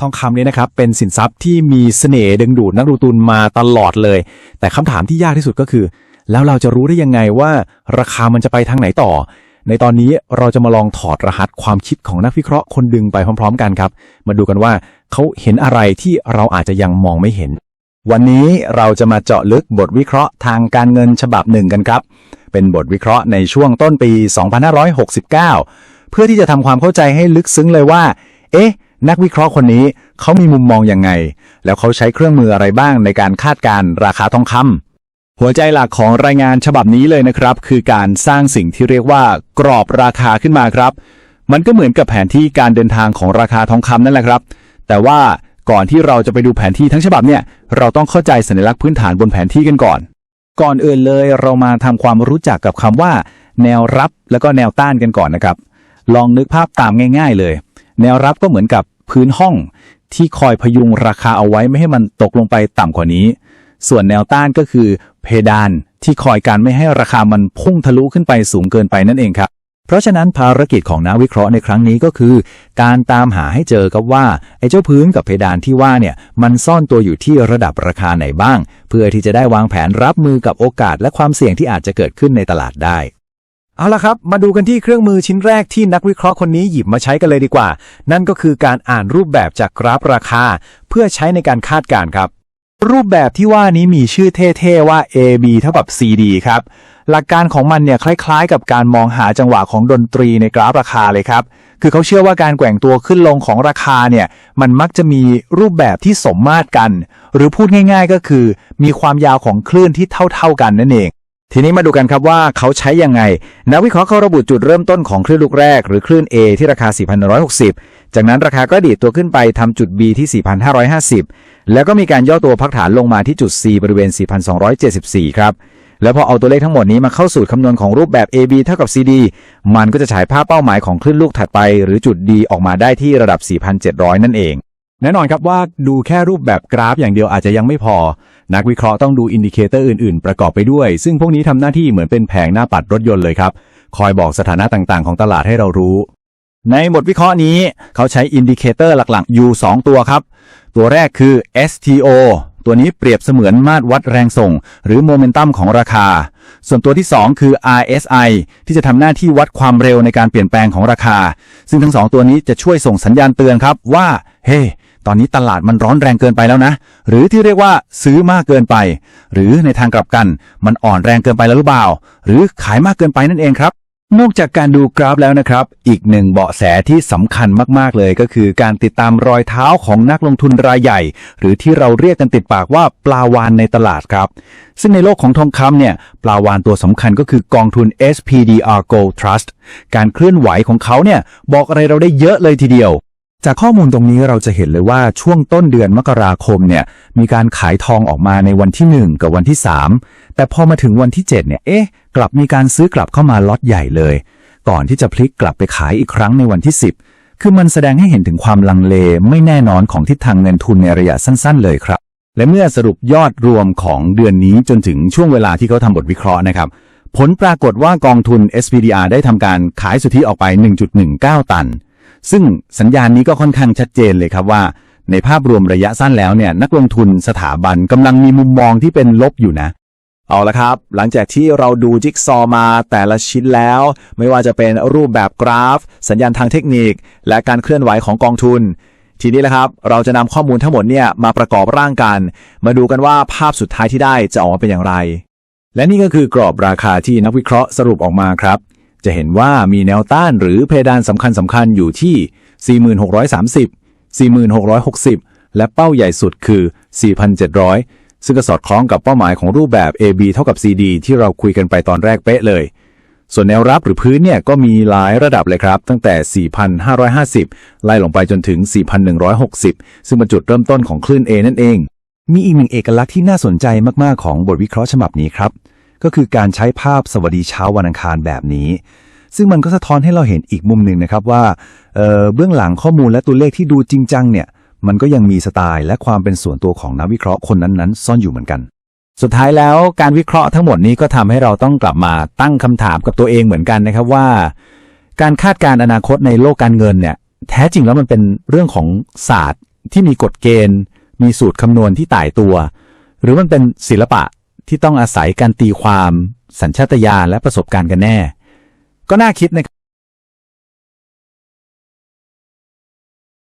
ทองคำเนี่ยนะครับเป็นสินทรัพย์ที่มีเสน่ห์ดึงดูดนักลงทุนมาตลอดเลย แต่คำถามที่ยากที่สุดก็คือ แล้วเราจะรู้ได้ยังไงว่าราคามันจะไปทางไหนต่อ ในตอนนี้เราจะมาลองถอดรหัสความคิดของนักวิเคราะห์คนดึงไปพร้อม ๆ กันครับ มาดูกันว่าเขาเห็นอะไรที่เราอาจจะยังมองไม่เห็น วันนี้เราจะมาเจาะลึกบทวิเคราะห์ทางการเงินฉบับหนึ่งกันครับ เป็นบทวิเคราะห์ในช่วงต้นปี 2569 เพื่อที่จะทำความเข้าใจให้ลึกซึ้งเลยว่า เอ๊ะ นักวิเคราะห์คนนี้เขามีมุมมองยังไง แล้วเขาใช้เครื่องมืออะไรบ้างในการคาดการ์ราคาทองคำหัวใจหลักของรายงานฉบับนี้เลยนะครับ คือการสร้างสิ่งที่เรียกว่ากรอบราคาขึ้นมาครับ มันก็เหมือนกับแผนที่การเดินทางของราคาทองคำนั่นแหละครับ แต่ว่าก่อนที่เราจะไปดูแผนที่ทั้งฉบับเนี่ย เราต้องเข้าใจสัญลักษณ์พื้นฐานบนแผนที่กันก่อน ก่อนอื่นเลยเรามาทำความรู้จักกับคำว่า แนวรับ แล้วก็แนวต้านกันก่อนนะครับ ลองนึกภาพตามง่าย ๆ เลย แนวรับก็เหมือนกับพื้นห้องที่คอยพยุงราคาเอาไว้ไม่ให้มันตกลงไปต่ำกว่านี้ ส่วนแนวต้านก็คือเพดานที่คอยการไม่ให้ราคามันพุ่งทะลุขึ้นไปสูงเกินไปนั่นเองครับเพราะฉะนั้นภารกิจของนักวิเคราะห์ในครั้งนี้ก็คือ การตามหาให้เจอกับว่า ไอ้เจ้าพื้นกับเพดานที่ว่าเนี่ยมันซ่อนตัวอยู่ที่ระดับราคาไหนบ้าง เพื่อที่จะได้วางแผนรับมือกับโอกาสและความเสี่ยงที่อาจจะเกิดขึ้นในตลาดได้ เอาละครับ มาดูกันที่เครื่องมือชิ้นแรกที่นักวิเคราะห์คนนี้หยิบมาใช้กันเลยดีกว่า นั่นก็คือการอ่านรูปแบบจากกราฟราคา เพื่อใช้ในการคาดการณ์ครับ รูปแบบที่ว่านี้มีชื่อเท่ๆว่า AB เท่ากับ CD ครับ หลักการของมันเนี่ยคล้ายๆ กับการมองหาจังหวะของดนตรีในกราฟราคาเลยครับ คือเขาเชื่อว่าการแกว่งตัวขึ้นลงของราคาเนี่ย มันมักจะมีรูปแบบที่สมมาตรกัน หรือพูดง่าย ๆ ก็คือ มีความยาวของคลื่นที่เท่า ๆกันนั่นเอง ทีนี้มาดูกันครับว่าเขาใช้ยังไง นักวิเคราะห์เขาระบุจุดเริ่มต้นของคลื่นลูกแรก หรือคลื่น A ที่ราคา 4,160 จากนั้นราคาก็ดีดตัวขึ้นไปทำจุด B ที่ 4,550 แล้วก็มีการย่อตัวพักฐานลงมาที่จุด C บริเวณ 4,274 ครับ แล้วพอเอาตัวเลขทั้งหมดนี้มาเข้าสูตรคำนวณของรูปแบบ AB เท่ากับ CD มันก็จะฉายภาพเป้าหมายของคลื่นลูกถัดไป หรือจุด D ออกมาได้ที่ระดับ 4,700 นั่นเอง แน่นอนครับว่าดูแค่รูปแบบกราฟอย่างเดียวอาจจะยังไม่พอ นักวิเคราะห์ต้องดูอินดิเคเตอร์อื่นๆ ประกอบไปด้วย ซึ่งพวกนี้ทำหน้าที่เหมือนเป็นแผงหน้าปัดรถยนต์เลยครับ คอยบอกสถานะต่างๆ ของตลาดให้เรารู้ ในบทวิเคราะห์นี้เขาใช้อินดิเคเตอร์หลักๆ อยู่2ตัวครับ ตัวแรกคือ STO ตัวนี้เปรียบเสมือนมาตรวัดแรงส่ง หรือโมเมนตัมของราคา ส่วนตัวที่ 2 คือ RSI ที่จะทำหน้าที่วัดความเร็วในการเปลี่ยนแปลงของราคา ซึ่งทั้งสองตัวนี้จะช่วยส่งสัญญาณเตือนครับว่า เฮ้ ตอนนี้ตลาดมันร้อนแรงเกินไปแล้วนะ หรือที่เรียกว่าซื้อมากเกินไป หรือในทางกลับกัน มันอ่อนแรงเกินไปแล้วหรือเปล่า หรือขายมากเกินไปนั่นเองครับ นอกจากการดูกราฟแล้วนะครับ อีกหนึ่งเบาะแสที่สำคัญมากๆเลยก็คือการติดตามรอยเท้าของนักลงทุนรายใหญ่ หรือที่เราเรียกกันติดปากว่าปลาวานในตลาดครับ ซึ่งในโลกของทองคำเนี่ยปลาวานตัวสำคัญก็คือกองทุน SPDR Gold Trust การเคลื่อนไหวของเขาเนี่ยบอกอะไรเราได้เยอะเลยทีเดียว จากข้อมูลตรงนี้เราจะเห็นเลยว่าช่วงต้นเดือนมกราคมเนี่ยมีการขายทองออกมาในวันที่ 1 กับวันที่ 3 แต่พอมาถึงวันที่ 7 เนี่ยเอ๊ะ กลับมีการซื้อกลับเข้ามาล็อตใหญ่เลย ก่อนที่จะพลิกกลับไปขายอีกครั้งในวันที่ 10 คือมันแสดงให้เห็นถึงความลังเลไม่แน่นอนของทิศทางเงินทุนในระยะสั้น ๆ เลยครับ และเมื่อสรุปยอดรวมของเดือนนี้จนถึงช่วงเวลาที่เขาทำบทวิเคราะห์นะครับผลปรากฏว่ากองทุน SPDR ได้ทำการขายสุทธิออกไป 1.19 ตัน ซึ่งสัญญาณนี้ก็ค่อนข้างชัดเจนเลยครับว่า ในภาพรวมระยะสั้นแล้วเนี่ยนักลงทุนสถาบันกำลังมีมุมมองที่เป็นลบอยู่นะเอาละครับ หลังจากที่เราดูจิ๊กซอว์มาแต่ละชิ้นแล้ว ไม่ว่าจะเป็นรูปแบบกราฟ สัญญาณทางเทคนิค และการเคลื่อนไหวของกองทุน ทีนี้แหละครับ เราจะนำข้อมูลทั้งหมดเนี่ยมาประกอบร่างกัน มาดูกันว่าภาพสุดท้ายที่ได้จะออกมาเป็นอย่างไร และนี่ก็คือกรอบราคาที่นักวิเคราะห์สรุปออกมาครับ จะเห็นว่ามีแนวต้านหรือเพดานสำคัญสำคัญๆอยู่ที่ 4630 4660 และเป้าใหญ่สุดคือ 4,700 ซึ่งก็สอดคล้องกับเป้าหมายของรูปแบบ AB เท่ากับ CD ที่เราคุยกันไปตอนแรกเป๊ะเลย ส่วนแนวรับหรือพื้นเนี่ยก็มีหลายระดับเลยครับ ตั้งแต่ 4,550 ไล่ลงไปจนถึง 4,160 ซึ่งเป็นจุดเริ่มต้นของคลื่น A นั่นเอง มีอีกหนึ่งเอกลักษณ์ที่น่าสนใจมาก ๆ ของบทวิเคราะห์ฉบับนี้ครับ ก็คือการใช้ภาพสวัสดีเช้าวันอังคารแบบนี้ ซึ่งมันก็สะท้อนให้เราเห็นอีกมุมหนึ่งนะครับว่าเเบื้องหลังข้อมูลและตัวเลขที่ดูจริงจังเนี่ยมันก็ยังมีสไตล์และความเป็นส่วนตัวของนักวิเคราะห์คนนั้นๆ ซ่อนอยู่เหมือนกัน สุดท้ายแล้วการวิเคราะห์ทั้งหมดนี้ก็ทำให้เราต้องกลับมาตั้งคำถามกับตัวเองเหมือนกันนะครับว่า การคาดการณ์อนาคตในโลกการเงินเนี่ยแท้จริงแล้วมันเป็นเรื่องของศาสตร์ที่มีกฎเกณฑ์ มีสูตรคำนวณที่ตายตัว หรือมันเป็นศิลปะ ที่ต้องอาศัยการตีความ สัญชาตญาณและประสบการณ์กันแน่ ก็น่าคิดนะครับ